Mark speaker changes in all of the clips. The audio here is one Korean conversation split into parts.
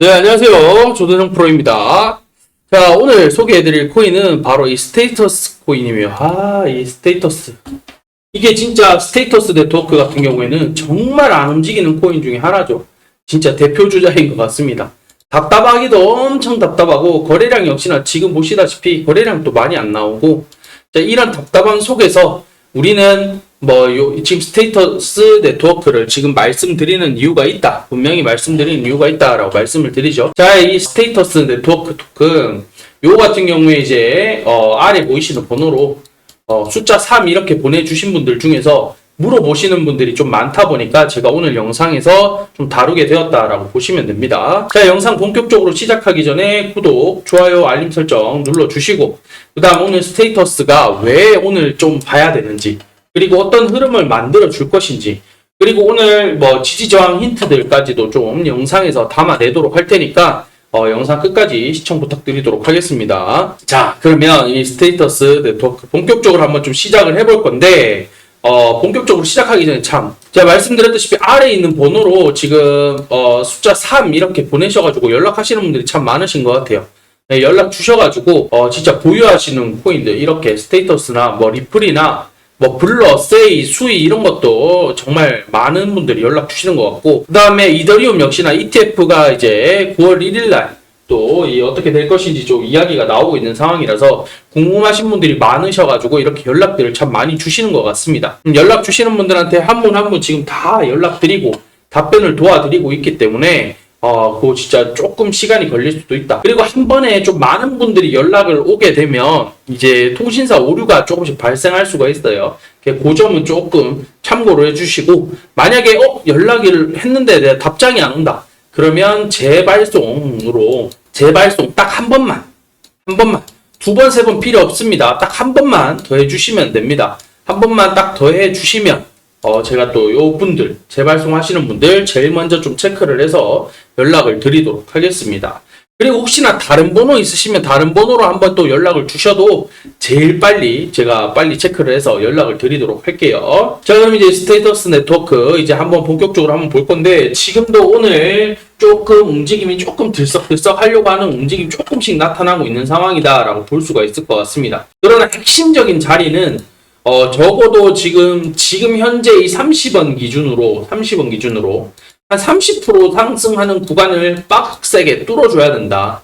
Speaker 1: 네, 안녕하세요. 조대성 프로입니다. 자, 오늘 소개해드릴 코인은 바로 이 스테이터스 코인이에요. 아, 이 스테이터스. 이게 진짜 스테이터스 네트워크 같은 경우에는 정말 안 움직이는 코인 중에 하나죠. 진짜 대표 주자인 것 같습니다. 답답하기도 엄청 답답하고, 거래량 역시나 지금 보시다시피 거래량도 많이 안 나오고, 자, 이런 답답함 속에서 우리는 뭐, 요, 지금 스테이터스 네트워크를 지금 말씀드리는 이유가 있다. 분명히 말씀드리는 이유가 있다라고 말씀을 드리죠. 자, 이 스테이터스 네트워크 토큰, 요 같은 경우에 이제, 어, 아래 보이시는 번호로, 어, 숫자 3 이렇게 보내주신 분들 중에서 물어보시는 분들이 좀 많다 보니까 제가 오늘 영상에서 좀 다루게 되었다라고 보시면 됩니다. 자, 영상 본격적으로 시작하기 전에 구독, 좋아요, 알림 설정 눌러주시고, 그 다음 오늘 스테이터스가 왜 오늘 좀 봐야 되는지, 그리고 어떤 흐름을 만들어 줄 것인지, 그리고 오늘 뭐 지지저항 힌트들까지도 좀 영상에서 담아내도록 할 테니까, 어, 영상 끝까지 시청 부탁드리도록 하겠습니다. 자, 그러면 이 스테이터스 네트워크 본격적으로 한번 좀 시작을 해볼 건데, 어, 본격적으로 시작하기 전에 참, 제가 말씀드렸다시피 아래에 있는 번호로 지금, 어, 숫자 3 이렇게 보내셔가지고 연락하시는 분들이 참 많으신 것 같아요. 네, 연락 주셔가지고, 어, 진짜 보유하시는 코인들, 이렇게 스테이터스나 뭐 리플이나 뭐 블러, 세이, 수이 이런 것도 정말 많은 분들이 연락 주시는 것 같고 그 다음에 이더리움 역시나 ETF가 이제 9월 1일 날 또 어떻게 될 것인지 좀 이야기가 나오고 있는 상황이라서 궁금하신 분들이 많으셔가지고 이렇게 연락들을 참 많이 주시는 것 같습니다. 음, 연락 주시는 분들한테 한 분 한 분 지금 다 연락드리고 답변을 도와드리고 있기 때문에 어, 그거 진짜 조금 시간이 걸릴 수도 있다. 그리고 한 번에 좀 많은 분들이 연락을 오게 되면 이제 통신사 오류가 조금씩 발생할 수가 있어요. 그 점은 조금 참고를 해주시고 만약에 어 연락을 했는데 내가 답장이 안 온다. 그러면 재발송으로 재발송 딱 한 번만 한 번만 두 번 세번 필요 없습니다. 딱 한 번만 더 해주시면 됩니다. 한 번만 딱 더 해주시면 어, 제가 또 요 분들, 재발송 하시는 분들 제일 먼저 좀 체크를 해서 연락을 드리도록 하겠습니다. 그리고 혹시나 다른 번호 있으시면 다른 번호로 한번 또 연락을 주셔도 제일 빨리 제가 빨리 체크를 해서 연락을 드리도록 할게요. 자, 그럼 이제 스테이터스 네트워크 이제 한번 본격적으로 한번 볼 건데 지금도 오늘 조금 움직임이 조금 들썩들썩 하려고 하는 움직임이 조금씩 나타나고 있는 상황이다라고 볼 수가 있을 것 같습니다. 그러나 핵심적인 자리는 어, 적어도 지금, 지금 현재 이 30원 기준으로, 30원 기준으로, 한 30% 상승하는 구간을 빡세게 뚫어줘야 된다.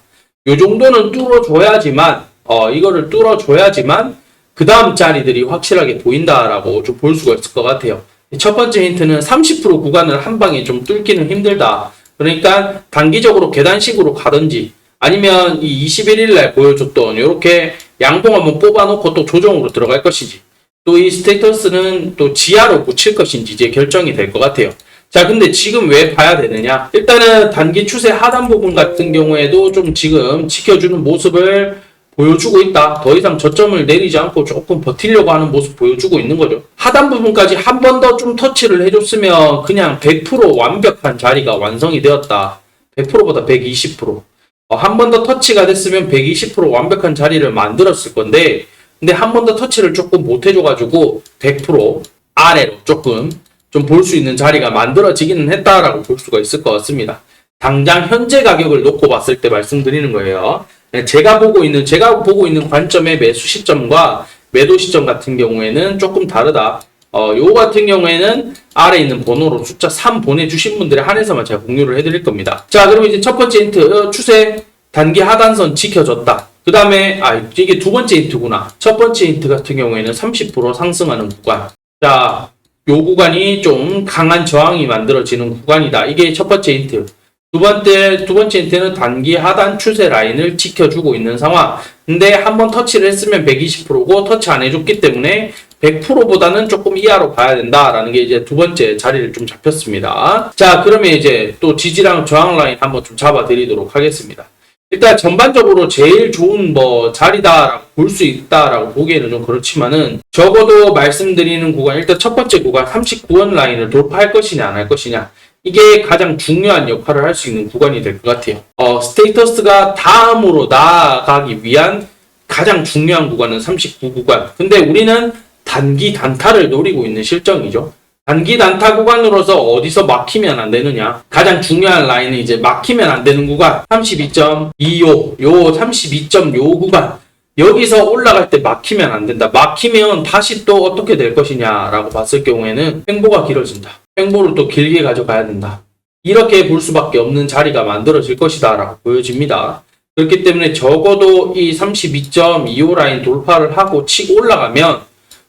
Speaker 1: 요 정도는 뚫어줘야지만, 어, 이거를 뚫어줘야지만, 그 다음 자리들이 확실하게 보인다라고 좀 볼 수가 있을 것 같아요. 첫 번째 힌트는 30% 구간을 한 방에 좀 뚫기는 힘들다. 그러니까 단기적으로 계단식으로 가든지, 아니면 이 21일 날 보여줬던 이렇게 양봉 한번 뽑아놓고 또 조정으로 들어갈 것이지. 또 이 스테이터스는 또 지하로 붙일 것인지 이제 결정이 될 것 같아요. 자, 근데 지금 왜 봐야 되느냐? 일단은 단기 추세 하단 부분 같은 경우에도 좀 지금 지켜주는 모습을 보여주고 있다. 더 이상 저점을 내리지 않고 조금 버티려고 하는 모습 보여주고 있는 거죠. 하단 부분까지 한 번 더 좀 터치를 해줬으면 그냥 100% 완벽한 자리가 완성이 되었다. 100%보다 120%. 어, 한번 더 터치가 됐으면 120% 완벽한 자리를 만들었을 건데, 근데 한 번 더 터치를 조금 못 해줘가지고 100% 아래로 조금 좀 볼 수 있는 자리가 만들어지기는 했다라고 볼 수가 있을 것 같습니다. 당장 현재 가격을 놓고 봤을 때 말씀드리는 거예요. 네, 제가 보고 있는 제가 보고 있는 관점의 매수 시점과 매도 시점 같은 경우에는 조금 다르다. 어, 요 같은 경우에는 아래 있는 번호로 숫자 3 보내주신 분들에 한해서만 제가 공유를 해드릴 겁니다. 자, 그럼 이제 첫 번째 힌트, 어, 추세 단기 하단선 지켜졌다. 그 다음에, 아, 이게 두 번째 힌트구나. 첫 번째 힌트 같은 경우에는 30% 상승하는 구간. 자, 요 구간이 좀 강한 저항이 만들어지는 구간이다. 이게 첫 번째 힌트. 두 번째, 두 번째 힌트는 단기 하단 추세 라인을 지켜주고 있는 상황. 근데 한번 터치를 했으면 120%고 터치 안 해줬기 때문에 100%보다는 조금 이하로 봐야 된다라는 게 이제 두 번째 자리를 좀 잡혔습니다. 자, 그러면 이제 또 지지랑 저항 라인 한번 좀 잡아드리도록 하겠습니다. 일단 전반적으로 제일 좋은 뭐 자리다라고 볼 수 있다라고 보기에는 좀 그렇지만은 적어도 말씀드리는 구간 일단 첫 번째 구간 39원 라인을 돌파할 것이냐 안 할 것이냐 이게 가장 중요한 역할을 할 수 있는 구간이 될 것 같아요. 어, 스테이터스가 다음으로 나아가기 위한 가장 중요한 구간은 39 구간. 근데 우리는 단기 단타를 노리고 있는 실정이죠. 단기 단타 구간으로서 어디서 막히면 안 되느냐? 가장 중요한 라인은 이제 막히면 안 되는 구간 32.25, 요 32.요 구간 여기서 올라갈 때 막히면 안 된다. 막히면 다시 또 어떻게 될 것이냐라고 봤을 경우에는 횡보가 길어진다. 횡보를 또 길게 가져가야 된다. 이렇게 볼 수밖에 없는 자리가 만들어질 것이다라고 보여집니다. 그렇기 때문에 적어도 이 32.25 라인 돌파를 하고 치고 올라가면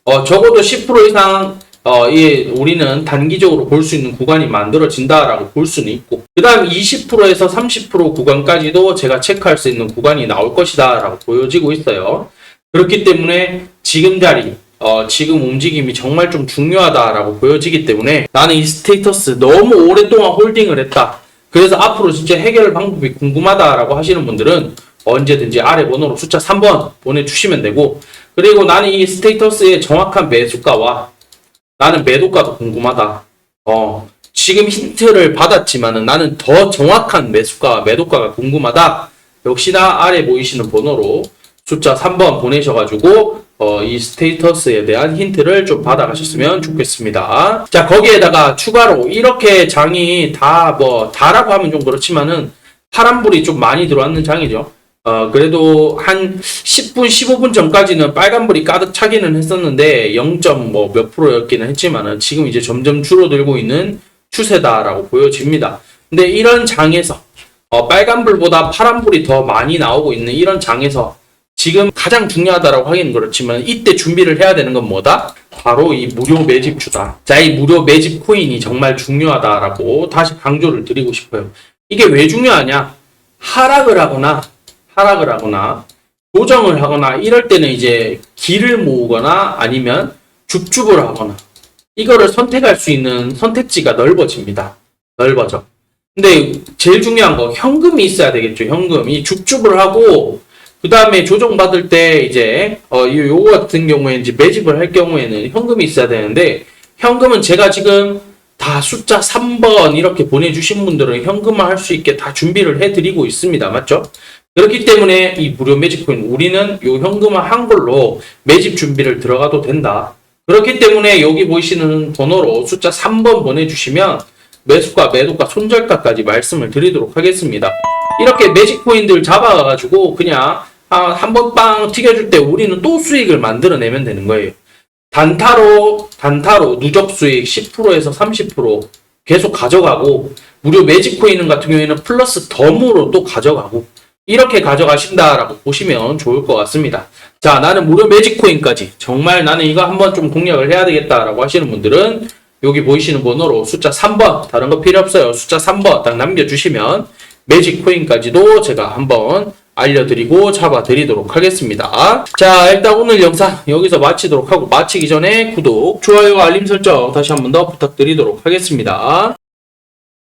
Speaker 1: 어, 적어도 10% 이상 어, 이 우리는 단기적으로 볼 수 있는 구간이 만들어진다라고 볼 수는 있고 그 다음 20%에서 30% 구간까지도 제가 체크할 수 있는 구간이 나올 것이다 라고 보여지고 있어요. 그렇기 때문에 지금 자리 어, 지금 움직임이 정말 좀 중요하다라고 보여지기 때문에 나는 이 스테이터스 너무 오랫동안 홀딩을 했다. 그래서 앞으로 진짜 해결 방법이 궁금하다라고 하시는 분들은 언제든지 아래 번호로 숫자 3번 보내주시면 되고 그리고 나는 이 스테이터스의 정확한 매수가와 나는 매도가도 궁금하다. 어, 지금 힌트를 받았지만은 나는 더 정확한 매수가와 매도가가 궁금하다. 역시나 아래 보이시는 번호로 숫자 3번 보내셔가지고 어, 이 스테이터스에 대한 힌트를 좀 받아가셨으면 좋겠습니다. 자, 거기에다가 추가로 이렇게 장이 다 뭐, 다라고 하면 좀 그렇지만은 파란불이 좀 많이 들어왔는 장이죠. 어, 그래도 한 10분, 15분 전까지는 빨간불이 가득 차기는 했었는데 0.뭐 몇 프로였기는 했지만은 지금 이제 점점 줄어들고 있는 추세다라고 보여집니다. 근데 이런 장에서 어, 빨간불보다 파란불이 더 많이 나오고 있는 이런 장에서 지금 가장 중요하다라고 하기는 그렇지만 이때 준비를 해야 되는 건 뭐다? 바로 이 무료 매집주다. 자, 이 무료 매집 코인이 정말 중요하다라고 다시 강조를 드리고 싶어요. 이게 왜 중요하냐? 하락을 하거나 하락을 하거나 조정을 하거나 이럴 때는 이제 길을 모으거나 아니면 줍줍을 하거나 이거를 선택할 수 있는 선택지가 넓어집니다. 넓어져. 근데 제일 중요한 거 현금이 있어야 되겠죠. 현금. 이 줍줍을 하고 그 다음에 조정받을 때 이제 어 이- 요거 같은 경우에 이제 매집을 할 경우에는 현금이 있어야 되는데 현금은 제가 지금 다 숫자 3번 이렇게 보내주신 분들은 현금화 할 수 있게 다 준비를 해드리고 있습니다. 맞죠? 그렇기 때문에 이 무료 매집 코인 우리는 요 현금화 한 걸로 매집 준비를 들어가도 된다. 그렇기 때문에 여기 보이시는 번호로 숫자 3번 보내주시면 매수가, 매도가, 손절가까지 말씀을 드리도록 하겠습니다. 이렇게 매직 코인들 잡아가지고 그냥 한 번 빵 튀겨줄 때 우리는 또 수익을 만들어내면 되는 거예요. 단타로 단타로 누적 수익 10%에서 30% 계속 가져가고 무료 매직 코인 같은 경우에는 플러스 덤으로 또 가져가고 이렇게 가져가신다라고 보시면 좋을 것 같습니다. 자, 나는 무료 매직 코인까지 정말 나는 이거 한번 좀 공략을 해야 되겠다라고 하시는 분들은 여기 보이시는 번호로 숫자 3번 다른 거 필요 없어요. 숫자 3번 딱 남겨주시면 매직 코인까지도 제가 한번 알려드리고 잡아드리도록 하겠습니다. 자, 일단 오늘 영상 여기서 마치도록 하고 마치기 전에 구독, 좋아요, 알림 설정 다시 한 번 더 부탁드리도록 하겠습니다.